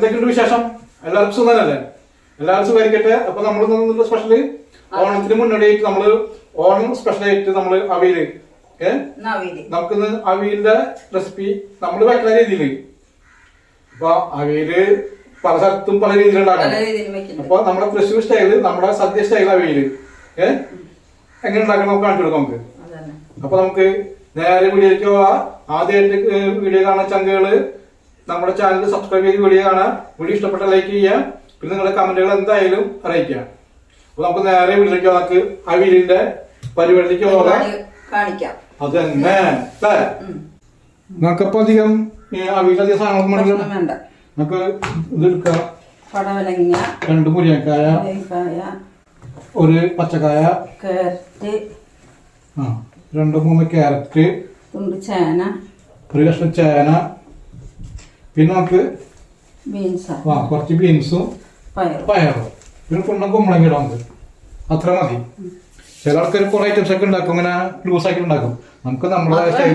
എന്തൊക്കെയുണ്ട് വിശേഷം? എല്ലാവർക്കും സുഖമല്ലേ? എല്ലാവരും സുഖമായിരിക്കട്ടെ. അപ്പൊ നമ്മൾ തന്നിട്ടുള്ള സ്പെഷ്യൽ ഓണത്തിന് മുന്നോടിയായിട്ട് നമ്മൾ ഓണം സ്പെഷ്യൽ ആയിട്ട് നമ്മൾ അവിയൽ ഏ? നവീൽ നമുക്കിന്ന് അവിയലിന്റെ റെസിപ്പി നമ്മൾ വെക്കുന്ന രീതിയിൽ. അപ്പൊ അവിയൽ പല സ്ഥലത്തും പല രീതിയിൽ വെക്കുന്നുണ്ട്. അപ്പൊ നമ്മുടെ തൃശ്ശൂർ സ്റ്റൈൽ നമ്മുടെ സദ്യ സ്റ്റൈൽ അവിയൽ ഏ? എങ്ങനെ ഉണ്ടാക്കണം നമുക്ക് കാണിച്ചു കൊടുക്കാം നമുക്ക്. അപ്പൊ നമുക്ക് നേരെ വീഡിയോയ്ക്ക് പോവാ. ആദ്യമായിട്ട് വീഡിയോ കാണാൻ ചങ്കുകൾ നമ്മുടെ ചാനൽ സബ്സ്ക്രൈബ് ചെയ്ത് വീഡിയോ കാണാം വീഡിയോ ഇഷ്ടപ്പെട്ട ലൈക്ക് ചെയ്യുക. പിന്നെ നിങ്ങളുടെ കമന്റുകൾ എന്തായാലും അറിയിക്കുക. അപ്പൊ നമുക്ക് നേരെ വീട്ടിലേക്ക്. നമുക്ക് അവിയലിന്റെ പരിപാടിയിലേക്ക് പോകാം. കാണിക്കാം. അത് തന്നെ. അല്ലേ. നമുക്കപ്പോ അധികം അവിയലധികം സാധനങ്ങളൊന്നും വേണ്ട. നമുക്ക് ഇത് എടുക്കാം. പടവലങ്ങ രണ്ട് മുരിയക്കായ ഒരു പച്ചക്കായ കാരറ്റ് ആ രണ്ട് മൂന്ന് ക്യാരറ്റ് ചേന ഒരു കഷ്ണം ചേന പിന്നെ നമുക്ക് ബീൻസ്. ആ കുറച്ച് ബീൻസും പയറും. പിന്നെ കുണ്ണ കുമ്പളങ്ങ ഇടാം നമുക്ക് അത്ര മതി. ചില ആൾക്കാർ കുറെ ഐറ്റംസ് ഒക്കെ ഉണ്ടാക്കും. ഇങ്ങനെ ലൂസ് ആക്കി ഉണ്ടാക്കും. നമുക്ക് നമ്മുടേതായ സ്റ്റൈൽ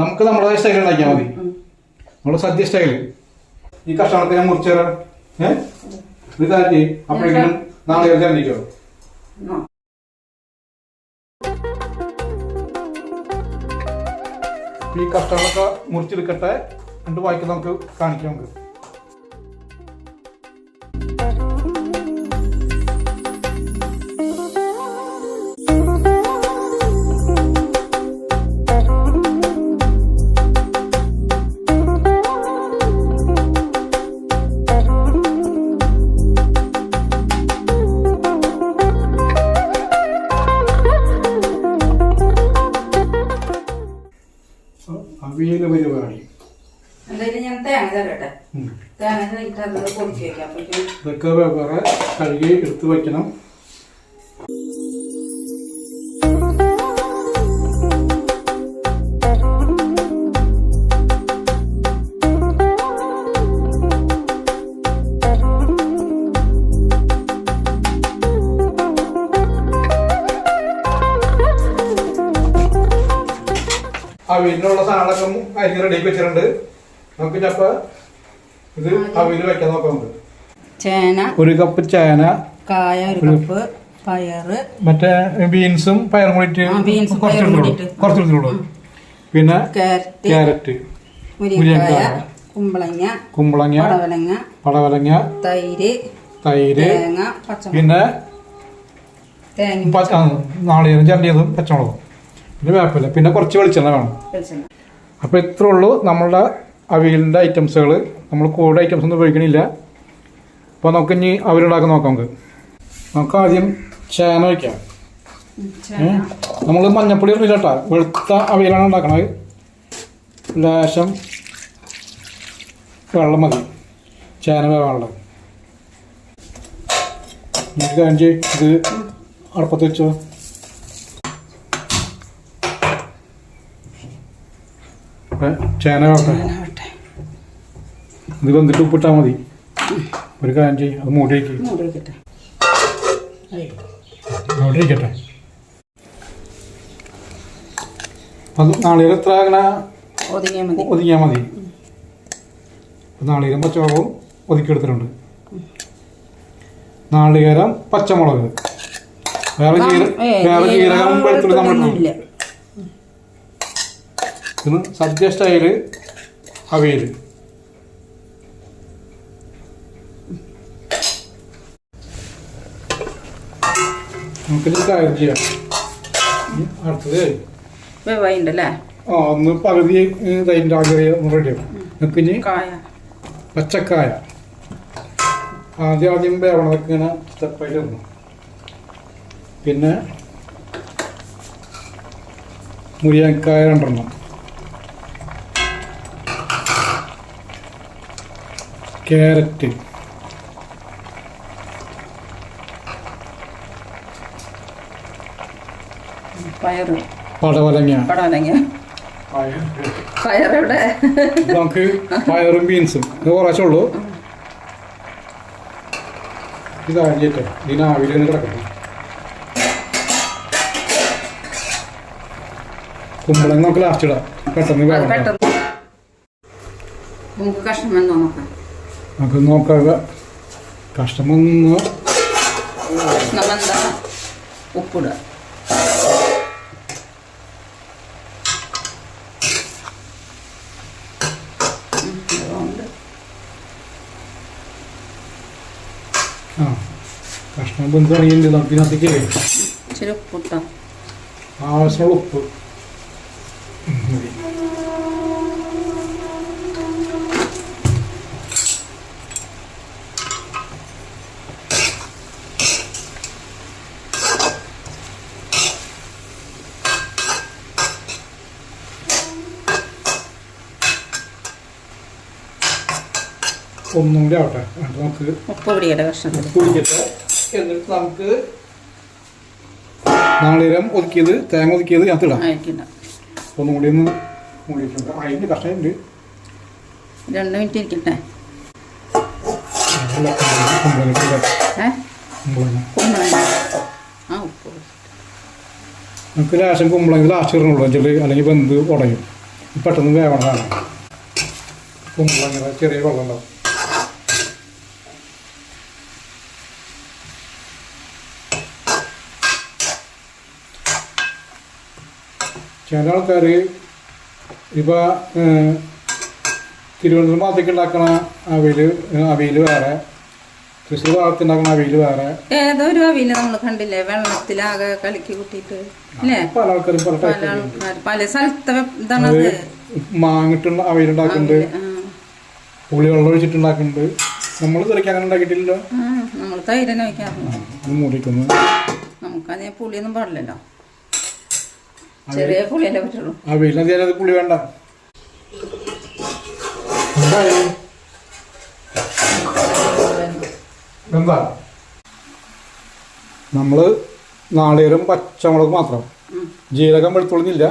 നമുക്ക് നമ്മുടേതായ സ്റ്റൈൽ ഉണ്ടാക്കിയാൽ മതി. നമ്മുടെ സദ്യ സ്റ്റൈൽ ഈ കഷ്ണത്തെ ഞാൻ മുറിച്ചു തരാം ഏഹ് ഇത് കാര്യം. അപ്പോഴേക്കും നാളെ ചേർന്നിക്കോ ഈ കഷ്ണങ്ങളൊക്കെ മുറിച്ചെടുക്കട്ടെ. എന്നിട്ട് വായിക്ക് നമുക്ക് കാണിക്കാം നമുക്ക്. അവിയൽ പരിപാടി എന്തായാലും ഞാൻ തേങ്ങ തരട്ടെ ഉം. തേങ്ങ തരട്ട് അത് പൊടിച്ച് വെക്കാം അപ്പോഴേക്കും ഇതൊക്കെ വേറെ കഴുകി എടുത്ത് വയ്ക്കണം. അവിയലിനുള്ള സാധനങ്ങളൊക്കെ അരിഞ്ഞ് റെഡിയാക്കി വെച്ചിട്ടുണ്ട്. നമുക്ക് ഇനിയപ്പോ ഇത് അവിയൽ വെക്കാൻ നോക്കാം നമുക്ക് ചേന ഒരു കപ്പ് ചേന കായ ഒരു കപ്പ് പയറ്. മറ്റേ ബീൻസും പയറും കൂടിയിട്ട് ആ, കുറച്ച് പയറും കൂടിയിട്ട്. കുറച്ച് എടുത്തോളൂ പിന്നെ ക്യാരറ്റ് മുരിങ്ങക്കായ കുമ്പളങ്ങ കുമ്പളങ്ങ പടവലങ്ങ പടവലങ്ങ തൈര് തൈര് പിന്നെ നാളികേരം ചണ്ടിയതും പച്ചമുളകും. പിന്നെ വേപ്പില പിന്നെ കുറച്ച് വെളിച്ചെണ്ണ വേണം. അപ്പോൾ ഇത്രേ ഉള്ളൂ നമ്മളുടെ അവിയലിന്റെ ഐറ്റംസുകൾ നമ്മൾ കൂടുതൽ ഐറ്റംസ് ഒന്നും ഉപയോഗിക്കണില്ല. അപ്പോൾ നമുക്ക് ഇനി അവരുണ്ടാക്കാൻ നോക്കാം നമുക്ക്. നമുക്ക് ആദ്യം ചേന വയ്ക്കാം. നമ്മൾ മഞ്ഞപ്പൊടി ഇടില്ല കേട്ടോ. വെളുത്ത അവിയലാണ് ഉണ്ടാക്കണത്. ലേശം വെള്ളം മതി. ചേന വേവാനുള്ളത്. നമുക്ക്. ഇത് അടുപ്പത്ത് വെച്ചോ. ചേന വെട്ടെ ഇത് വന്നിട്ട് ഉപ്പിട്ടാൽ മതി. ഒരു കാര്യം ചെയ്യും അത് മൂടി വയ്ക്കും മൂടി വെക്കട്ടെ അവിടെ ഇരിക്കട്ടെ അത് നാളികൾ എത്ര അങ്ങനെ ഒതുങ്ങിയാൽ മതി. നാളികേരം പച്ചമുളകും ഒതുക്കിയെടുത്തിട്ടുണ്ട്. നാളികേരം പച്ചമുളക്. വേറെ ജീര വേറെ ജീരകം വെളുത്തുള്ളി നമ്മളിട്ടുണ്ട് സദ്യ സ്റ്റൈൽ അവിയൽ നമുക്കിത് കാര്യം ചെയ്യാം. ഇനി അടുത്തത് വെവായിണ്ടല്ലേ ആ ഒന്ന് പകുതി തൈന്റെ ആഗ്രഹം ഒന്ന് റെഡിയാക്കും നമുക്ക് ഇനി കായ. പച്ചക്കായ. ആദ്യം ആദ്യം വേവണതൊക്കെ ഇങ്ങനെ സ്റ്റെപ്പായിട്ട് പിന്നെ മുരിങ്ങക്കായ രണ്ടെണ്ണം. ക്യാരറ്റ്. പയറ് പടവലങ്ങ. പടവലങ്ങ. പയറെവിടെ? ഇത് നമുക്ക് പയറും ബീൻസും. ഇത് കുറച്ചേ ഉള്ളൂ. ഇത് അരിയട്ടെ. ഇതിന് ആവിയിൽ നിന്ന് കിടക്കട്ടെ. കുമ്പളങ്ങ നമുക്ക് ലാസ്റ്റ് ഇടാം. പെട്ടെന്ന് നമുക്ക് നോക്കാം. നമുക്ക് നോക്കാം. കഷ്ടം ഒന്ന് ഉപ്പിടുക. ബന്ധു തുടങ്ങിയിട്ടുണ്ട് നമുക്ക് ഇതിനകത്തേക്ക് ഇച്ചിരി ഉപ്പിട്ടോ. ആവശ്യമുള്ള ഉപ്പ്. ഒന്നും കൂടി ആവട്ടെ. നമുക്ക് ഉപ്പ് പിടിയുടെ കഷ്ണത്തിൽ കുടിക്കട്ടെ എന്നിട്ട് നമുക്ക് നാളികേരം ഒതുക്കിയത് തേങ്ങ ഒതുക്കിയത് ഞാൻ ഇടാം. അയക്കണ്ട ഒന്നും കൂടി ഒന്ന് മൂടിയിട്ടുണ്ട്. അതിന്റെ കഷ്ടമുണ്ട് രണ്ട് മിനിറ്റ് ഇരിക്കട്ടെ. നമുക്ക് ലാശം കുമ്പളങ്ങ ലാസ്റ്റ് ഇടണുള്ളൂ. വെച്ചാൽ അല്ലെങ്കിൽ ബന്ധു ഉടയും. പെട്ടെന്ന് വേവണതാണ്. കുമ്പളങ്ങ ചെറിയ വെള്ളം ഉണ്ടാവും. ചില ആൾക്കാർ ഇപ്പോൾ തിരുവനന്തപുരം ഭാഗത്തേക്ക് ഉണ്ടാക്കണ അവയിൽ അവയിൽ വേറെ തൃശ്ശൂർ ഭാഗത്ത് ഉണ്ടാക്കണ അവയിൽ വേറെ. ഏതോ ഒരു നമ്മൾ കണ്ടില്ലേ വെള്ളത്തിലാകെ കലക്കി കൂട്ടിയിട്ട്. പല ആൾക്കാരും പല ടൈപ്പ് പല സ്ഥലത്തെ ഇതാണത്. മാങ്ങിട്ടുള്ള അവയിലുണ്ടാക്കുന്നുണ്ട് പുളിവെള്ളം ഒഴിച്ചിട്ടുണ്ടാക്കുന്നുണ്ട് നമ്മൾ ഇതുവരെയ്ക്ക് അങ്ങനെ ഉണ്ടാക്കിയിട്ടില്ലല്ലോ. നമ്മൾ തൈരനെ വയ്ക്കാറുണ്ട്. മൂടിക്കുന്നു നമുക്കതിന് പുളിയൊന്നും പാടില്ലല്ലോ. അത് പുളി വേണ്ട? എന്താ? നമ്മൾ നാളികേരം പച്ചമുളക് മാത്രം. ജീരകം വെളുത്തുള്ളില്ല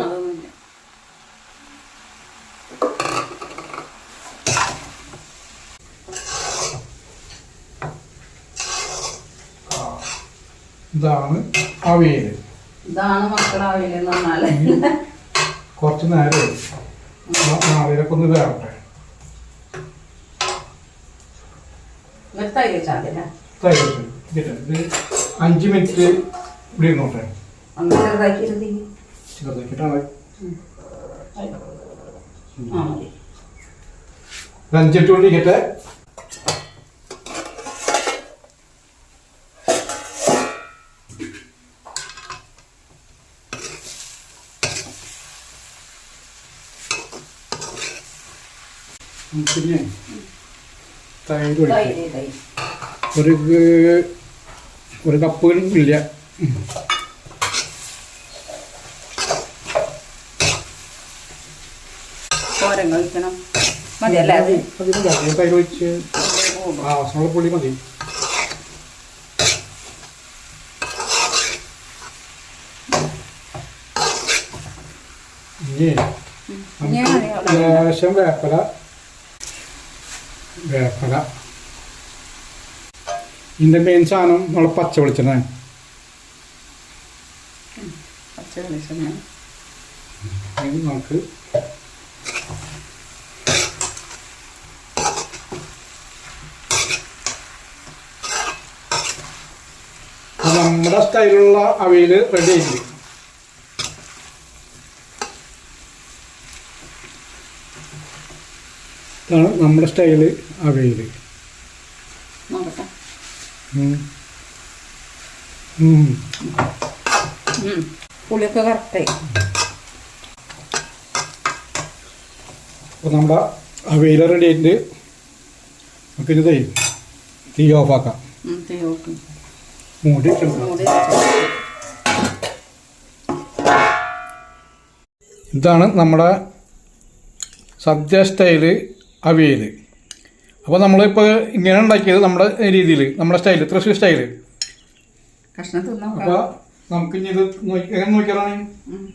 ഇതാണ് അവിയൽ ഇതാണ് മക്കളാവില്ലെന്ന് പറഞ്ഞാൽ? കുറച്ച് നേരം നാളികരൊക്കെ ഒന്ന് വേറട്ടെ അഞ്ച് മിനിറ്റ് ഇവിടെ ഇരുന്നോട്ടെ. ഒന്ന് ചെറുതാക്കി ഇരുത്തി ആ മതി. ഒരു അഞ്ചെട്ട് കൊണ്ട് പിന്നെ തൈര് ഒഴിക്കാം. ഒരു ഒരു കപ്പ് ഇല്ല. തോരൻ കഴിക്കണം. മതിയല്ലേ. തൈര് ഒഴിച്ച് ആവശ്യമുള്ള പുളി മതി. ഇനി ലേശം വേപ്പല വേപ്പല. ഇതിന്റെ മെയിൻ സാധനം നമ്മളെ പച്ച വെളിച്ചെണ്ണ. പച്ച വെളിച്ചെണ്ണ. നമുക്ക് നമ്മുടെ സ്റ്റൈലുള്ള അവയിൽ റെഡി ആയിട്ടുണ്ട്. ഇതാണ് നമ്മുടെ സ്റ്റൈൽ അവയിൽ. പുളിയൊക്കെ കറക്റ്റായി. അപ്പോൾ നമ്മുടെ അവയിൽ റെഡി ആയിട്ടുണ്ട്. നമുക്ക് ഇത് ചെയ്യും തീ ഓഫാക്കാം. മൂടി ഇതാണ് നമ്മുടെ സദ്യ സ്റ്റൈൽ അവിയൽ അപ്പോൾ നമ്മളിപ്പോൾ ഇങ്ങനെ ഉണ്ടാക്കിയത് നമ്മുടെ രീതിയിൽ നമ്മുടെ സ്റ്റൈൽ തൃശ്ശൂർ സ്റ്റൈൽ. അപ്പോൾ നമുക്ക് ഇനി ഇത് നോക്കി എങ്ങനെ നോക്കിയാലാണ്? ഉം.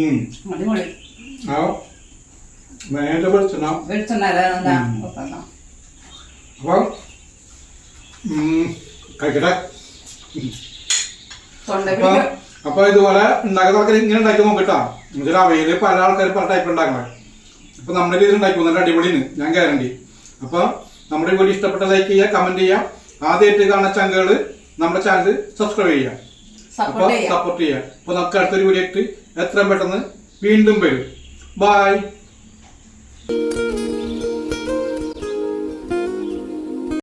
ഉം. അടിപൊളി. ആ നേരെ വെളിച്ചെണ്ണ. വെളിച്ചെണ്ണ എന്താ ഉം. വെക്കണം അപ്പം ഉം, കഴിക്കട്ടെ. തൊണ്ട അപ്പൊ അപ്പൊ ഇതുപോലെ ഉണ്ടാക്കുന്ന ആൾക്കാർ ഇങ്ങനെ ഉണ്ടാക്കി നോക്കട്ടാ. എന്നുവെച്ചാൽ അവയിൽ പല ആൾക്കാർ പല ടൈപ്പ് ഉണ്ടാക്കണേ. അപ്പൊ നമ്മുടെ രീതിയിൽ ഉണ്ടാക്കി നല്ല അടിപൊളിയാണ്. ഞാൻ ഗ്യാരണ്ടി അപ്പൊ നമ്മുടെ വീഡിയോ ഇഷ്ടപ്പെട്ട ലൈക്ക് ചെയ്യുക കമന്റ് ചെയ്യുക. ആദ്യമായിട്ട് കാണുന്ന ചങ്കുകൾ നമ്മുടെ ചാനൽ സബ്സ്ക്രൈബ് ചെയ്യുക. അപ്പൊ സപ്പോർട്ട് ചെയ്യുക. അപ്പൊ നമുക്ക് അടുത്തൊരു വീഡിയോ ഇട്ട് എത്രയും പെട്ടെന്ന് വീണ്ടും വരും. ബൈ